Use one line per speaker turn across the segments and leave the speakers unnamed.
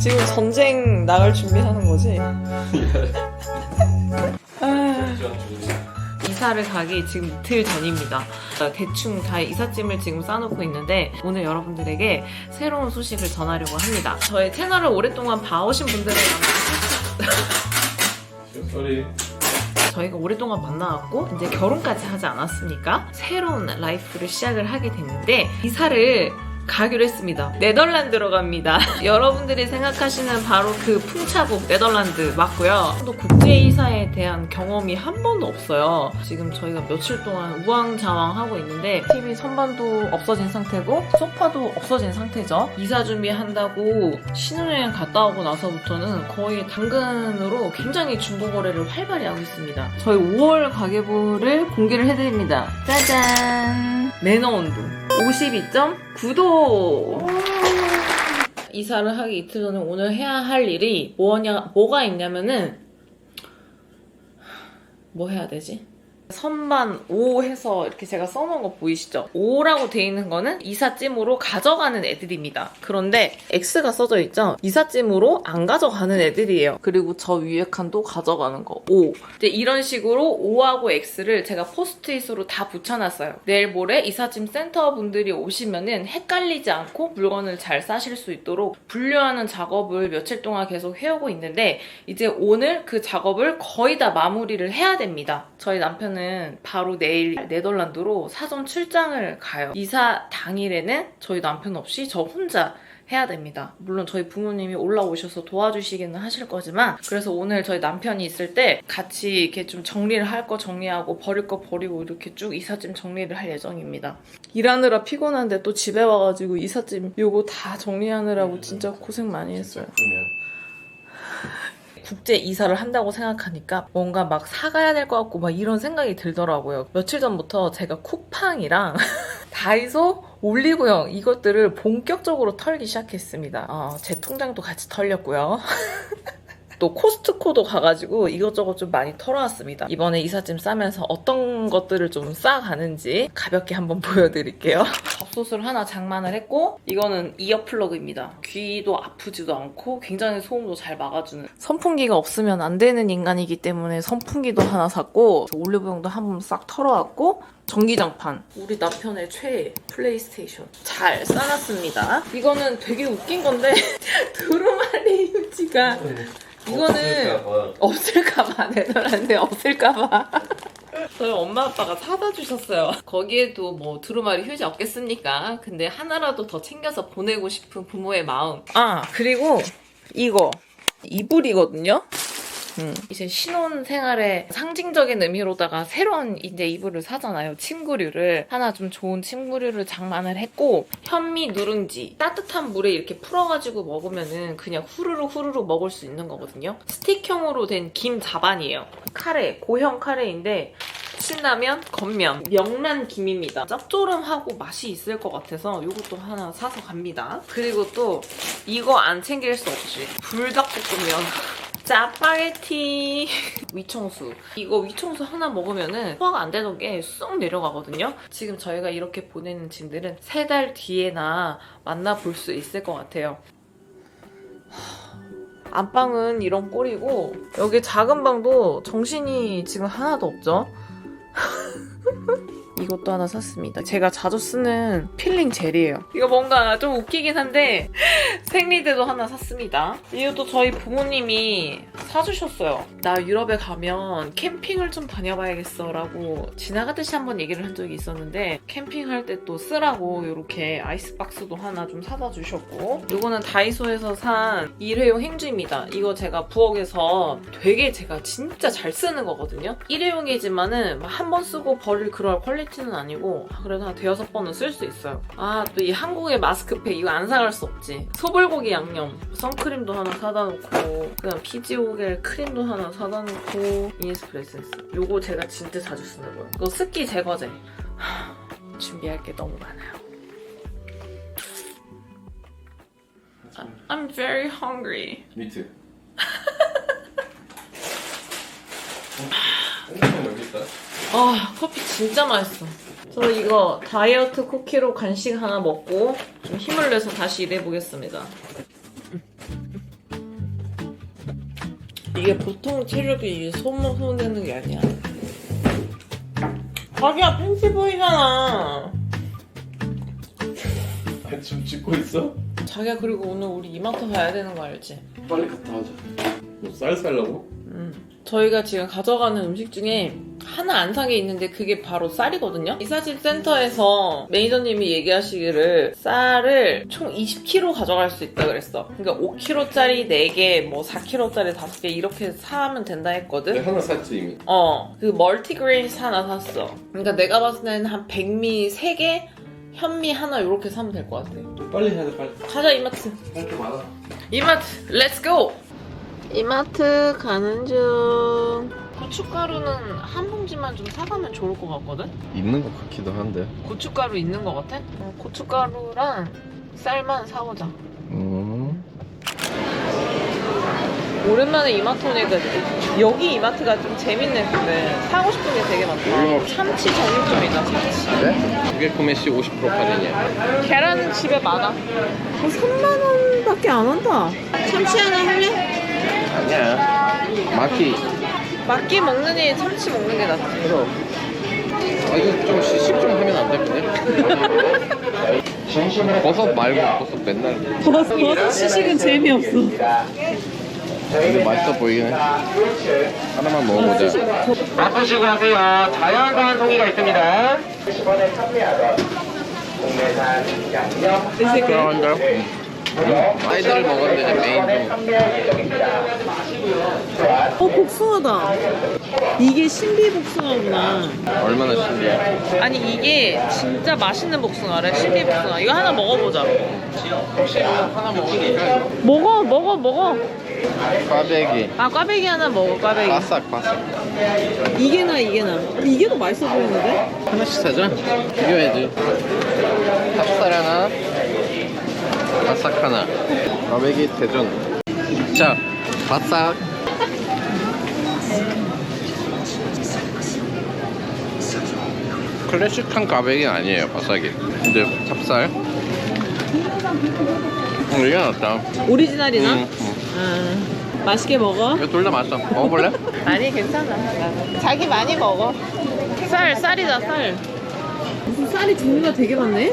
지금 전쟁 나갈 준비하는 거지? 아, 이사를 가기 지금 이틀 전입니다. 대충 다 이삿짐을 지금 싸놓고 있는데 오늘 여러분들에게 새로운 소식을 전하려고 합니다. 저의 채널을 오랫동안 봐오신 분들은 아마
소리.
저희가 오랫동안 만나왔고 이제 결혼까지 하지 않았습니까? 새로운 라이프를 시작을 하게 됐는데 이사를 가기로 했습니다. 네덜란드로 갑니다. 여러분들이 생각하시는 바로 그 풍차국 네덜란드 맞고요. 또 국제 이사에 대한 경험이 한 번도 없어요. 지금 저희가 며칠 동안 우왕좌왕하고 있는데 TV 선반도 없어진 상태고 소파도 없어진 상태죠. 이사 준비한다고 신혼여행 갔다 오고 나서부터는 거의 당근으로 굉장히 중고거래를 활발히 하고 있습니다. 저희 5월 가계부를 공개를 해드립니다. 짜잔! 매너 온도 52.9도! 이사를 하기 이틀 전에 오늘 해야 할 일이 뭐냐, 뭐가 있냐면은 뭐 해야 되지? 선반 5 해서 이렇게 제가 써놓은 거 보이시죠? 5라고 돼 있는 거는 이삿짐으로 가져가는 애들입니다. 그런데 X가 써져 있죠? 이삿짐으로 안 가져가는 애들이에요. 그리고 저 위에 칸도 가져가는 거 5. 이제 이런 식으로 5하고 X를 제가 포스트잇으로 다 붙여놨어요. 내일 모레 이삿짐 센터 분들이 오시면은 헷갈리지 않고 물건을 잘 싸실 수 있도록 분류하는 작업을 며칠 동안 계속 해오고 있는데 이제 오늘 그 작업을 거의 다 마무리를 해야 됩니다. 저희 남편은 바로 내일 네덜란드로 사전 출장을 가요. 이사 당일에는 저희 남편 없이 저 혼자 해야 됩니다. 물론 저희 부모님이 올라오셔서 도와주시기는 하실 거지만 그래서 오늘 저희 남편이 있을 때 같이 이렇게 좀 정리를 할 거 정리하고 버릴 거 버리고 이렇게 쭉 이삿짐 정리를 할 예정입니다. 일하느라 피곤한데 또 집에 와가지고 이삿짐 요거 다 정리하느라고 진짜 고생 많이 했어요. 국제 이사를 한다고 생각하니까 뭔가 막 사가야 될 것 같고 막 이런 생각이 들더라고요. 며칠 전부터 제가 쿠팡이랑 다이소 올리브영 이것들을 본격적으로 털기 시작했습니다. 어, 제 통장도 같이 털렸고요. 또 코스트코도 가가지고 이것저것 좀 많이 털어왔습니다. 이번에 이삿짐 싸면서 어떤 것들을 좀 싸가는지 가볍게 한번 보여드릴게요. 밥솥을 하나 장만을 했고 이거는 이어 플러그입니다. 귀도 아프지도 않고 굉장히 소음도 잘 막아주는 선풍기가 없으면 안 되는 인간이기 때문에 선풍기도 하나 샀고 올리브영도 한 번 싹 털어왔고 전기장판 우리 남편의 최애 플레이스테이션 잘 싸놨습니다. 이거는 되게 웃긴 건데 두루마리 휴지가 이거는 없을까봐. 네덜란드에 없을까봐. 저희 엄마 아빠가 사다 주셨어요. 거기에도 뭐 두루마리 휴지 없겠습니까? 근데 하나라도 더 챙겨서 보내고 싶은 부모의 마음. 아 그리고 이거. 이불이거든요 음, 이제 신혼 생활의 상징적인 의미로다가 새로운 이제 이불을 사잖아요. 침구류를. 하나 좀 좋은 침구류를 장만을 했고, 현미 누룽지. 따뜻한 물에 이렇게 풀어가지고 먹으면은 그냥 후루룩 후루룩 먹을 수 있는 거거든요. 스틱형으로 된 김 자반이에요. 카레, 고형 카레인데, 신라면, 겉면, 명란 김입니다. 짭조름하고 맛이 있을 것 같아서 이것도 하나 사서 갑니다. 그리고 또 이거 안 챙길 수 없이 불닭볶음면. 짜파게티. 위청수. 이거 위청수 하나 먹으면은 소화가 안 되던 게쑥 내려가거든요. 지금 저희가 이렇게 보내는 짐들은 세 달 뒤에나 만나볼 수 있을 것 같아요. 안방은 이런 꼴이고 여기 작은 방도 정신이 지금 하나도 없죠 이것도 하나 샀습니다. 제가 자주 쓰는 필링 젤이에요. 이거 뭔가 좀 웃기긴 한데 생리대도 하나 샀습니다. 이것도 저희 부모님이 사주셨어요. 나 유럽에 가면 캠핑을 좀 다녀봐야겠어 라고 지나가듯이 한번 얘기를 한 적이 있었는데 캠핑할 때 또 쓰라고 이렇게 아이스박스도 하나 좀 사다 주셨고 이거는 다이소에서 산 일회용 행주입니다. 이거 제가 부엌에서 되게 제가 진짜 잘 쓰는 거거든요. 일회용이지만은 한 번 쓰고 버릴 그럴 퀄리티 는 아니고 그래도 한 대여섯 번은 쓸 수 있어요. 아 또 이 한국의 마스크팩 이거 안 사갈 수 없지. 소불고기 양념 선크림도 하나 사다 놓고 그다음 피지오겔 크림도 하나 사다 놓고 이니스프레스 요거 제가 진짜 자주 쓰는 거예요. 이거 습기 제거제. 하, 준비할 게 너무 많아요. I'm very hungry.
미트. 핸드폰 여기 있다.
아 커피 진짜 맛있어. 저 이거 다이어트 쿠키로 간식 하나 먹고 좀 힘을 내서 다시 일해보겠습니다. 이게 보통 체력이 손목 손대는 게 아니야. 자기야 팬티 보이잖아.
지금 찍고 있어?
자기야 그리고 오늘 우리 이마트 가야 되는 거 알지?
빨리 갔다 하자. 너 쌀 살라고?
음. 저희가 지금 가져가는 음식 중에 하나 안 산 게 있는데 그게 바로 쌀이거든요. 이사집 센터에서 매니저님이 얘기하시기를 쌀을 총 20kg 가져갈 수 있다 그랬어. 그러니까 5kg짜리 4개, 뭐 4kg짜리 5개 이렇게 사면 된다 했거든.
내 하나 샀지 이미.
어, 그 멀티그레인 하나 샀어. 그러니까 내가 봤을 때는 한 백미 3개, 현미 하나 이렇게 사면 될 것 같아.
빨리 해야 돼 빨리.
가자 이마트.
할 게 많아.
이마트 렛츠 고! 이마트 가는 중 고춧가루는 한 봉지만 좀 사가면 좋을 것 같거든?
있는 것 같기도 한데.
고춧가루 있는 것 같아? 어, 고춧가루랑 쌀만 사오자
음.
오랜만에 이마트 오니까 여기 이마트가 좀 재밌네 근데 사고 싶은 게 되게 많다 참치 정육점이다 참치
그래? 두개 구매 시 50% 할인이야.
계란은 집에 많아 3만 원밖에 안 한다 참치 하나 할래?
아니야. 마키.
막기 먹느니 참치 먹는 게 낫지
그럼. 아 이거 좀 시식 좀 하면 안 돼, 근데? 버섯 말고 버섯 맨날.
버섯, 버섯 시식은 재미없어
근데 맛있어 보이긴 해. 하나만 먹어보자.
바쁘시고 하세요. 자연산 송이가 있습니다.
들어간다. 음. 사이드를 먹었는데 이제 메인 좀.
어 복숭아다 이게 신비 복숭아구나
얼마나 신기해.
아니 이게 진짜 맛있는 복숭아래 신비 복숭아 이거 하나 먹어보자
혹시 하나 먹으니까
먹어 먹어 먹어
꽈배기.
아 꽈배기 하나 먹어 꽈배기
바삭 바삭.
이게 나 이게 나 이게 더 맛있어 보이는데?
하나씩 사자. 비교해야지. 찹쌀 하나, 바삭 하나. 꽈배기 대전. 자, 바삭. 클래식한 꽈배기는 아니에요, 바삭이. 근데 찹쌀. 음, 이게 낫다.
오리지널이나?
음, 음.
아, 맛있게 먹어
이거 둘 다 맛있어. 먹어볼래?
아니 괜찮아 자기 많이 먹어 쌀 쌀이다 쌀 무슨 쌀이 종류가 되게 많네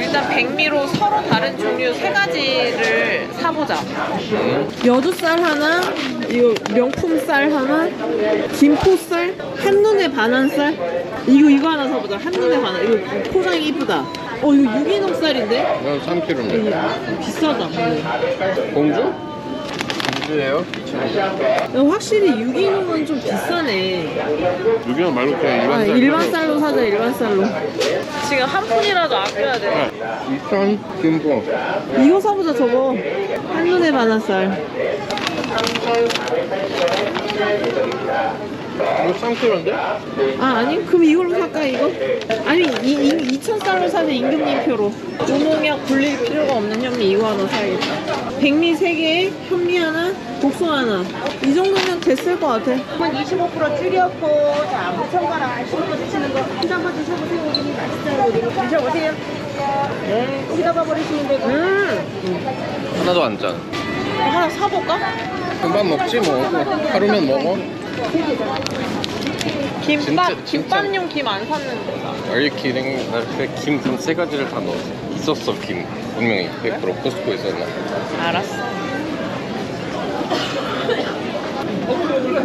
일단 백미로 서로 다른 종류 세 가지를 사보자
음.
여주쌀 하나, 이거 명품 쌀 하나, 김포 쌀, 한눈에 반한 쌀. 이거 이거 하나 사보자. 한눈에 반한. 이거 포장이 이쁘다. 어 이거 유기농 쌀인데?
이건 3kg인데.
이거 비싸다. 근데.
공주? 공주예요?
야, 확실히 유기농은 좀 비싸네.
유기농 말고 그냥 일반
아,
쌀.
일반 쌀로 사자. 일반 쌀로. 지금 한 푼이라도 아껴야 돼.
2천 김포.
이거 사보자 저거. 한눈에 반한 쌀.
이거 3kg인데?
아 아니 그럼 이걸로 살까 이거? 아니 이, 이, 2,000쌀로 사자 임금님표로 무농약 굴릴 필요가 없는 현미 이거 하나 사야겠다 백미 3개 현미 하나 복숭아 하나 이 정도면 됐을 것 같아
한25% 줄였고 자 무청과랑 안심으로 드시는 거한 잔만 드셔보세요 고객님 맛있어요 드셔보세요 네 여기다가 버리시면 되고
음
하나도 안 짠.
하나 사볼까?
금방 먹지 뭐. 하루면 먹어.
김밥
진짜, 진짜.
김밥용 김 안 샀는데
Are you kidding? 나김세 가지를 다 넣었어. 있었어 김. 분명히 100% 코스트코에 있었나?
알았어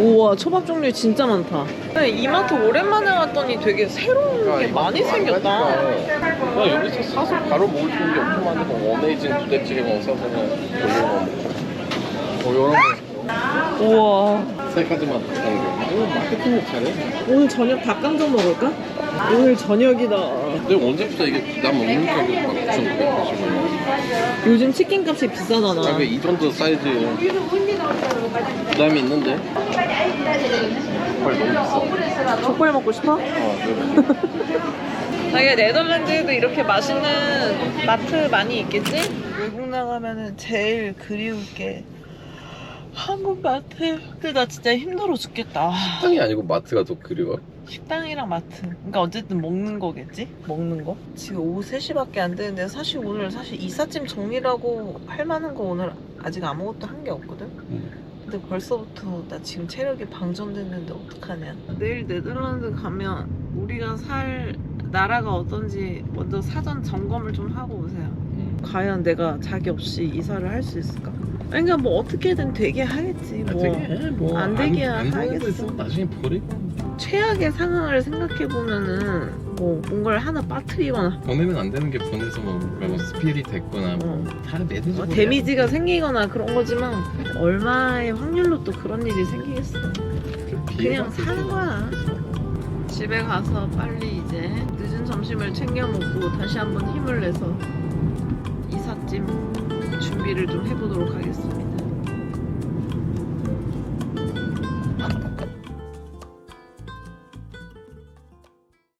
우와 초밥 종류 진짜 많다 이마트 오랜만에 왔더니 되게 새로운 게 많이 생겼다
나 여기서 사서 바로 먹을 수 있는 게 엄청 많은데 뭐 원에이징 부대찌개만 사서 그냥 돌려 먹고. 어, 이런
우와
거 세 가지만 다 담겨. 오, 마케팅을 잘해.
오늘 저녁 닭강정 먹을까? 오늘 저녁이다.
근데 언제부터 이게 나 먹는 가격 막 9,980원.
요즘 치킨 값이 비싸잖아.
아, 왜이 정도 사이즈 부담이 있는데? 헐 너무 비싸.
족발 먹고 싶어?
어, 네.
자기가 네덜란드에도 이렇게 맛있는 마트 많이 있겠지? 외국 나가면은 제일 그리울 게 한국 마트. 근데 나 진짜 힘들어 죽겠다.
식당이 아니고 마트가 더 그리워.
식당이랑 마트. 그러니까 어쨌든 먹는 거겠지? 먹는 거. 지금 오후 3시밖에 안 되는데 사실 오늘 사실 이삿짐 정리라고 할 만한 거 오늘 아직 아무것도 한 게 없거든? 근데 벌써부터 나 지금 체력이 방전됐는데 어떡하냐. 내일 네덜란드 가면 우리가 살 나라가 어떤지 먼저 사전 점검을 좀 하고 오세요. 과연 내가 자기 없이 이사를 할 수 있을까? 그러니까 뭐 어떻게든 되게 하겠지. 뭐.
뭐,
안 되기야
안, 안 되는 거
하겠어.
있으면 나중에 버리고
최악의 상황을 생각해 보면은 뭐 뭔가를 하나 빠뜨리거나
보내면 안 되는 게 보내서 뭐, 뭐 스피릿 됐거나 뭐, 다 매니저
뭐 데미지가 생기거나 그런 거지만 얼마의 확률로 또 그런 일이 생기겠어. 그냥 사는 거야. 집에 가서 빨리 이제 늦은 점심을 챙겨 먹고 다시 한번 힘을 내서 이삿짐 준비를 좀 해보도록 하겠습니다.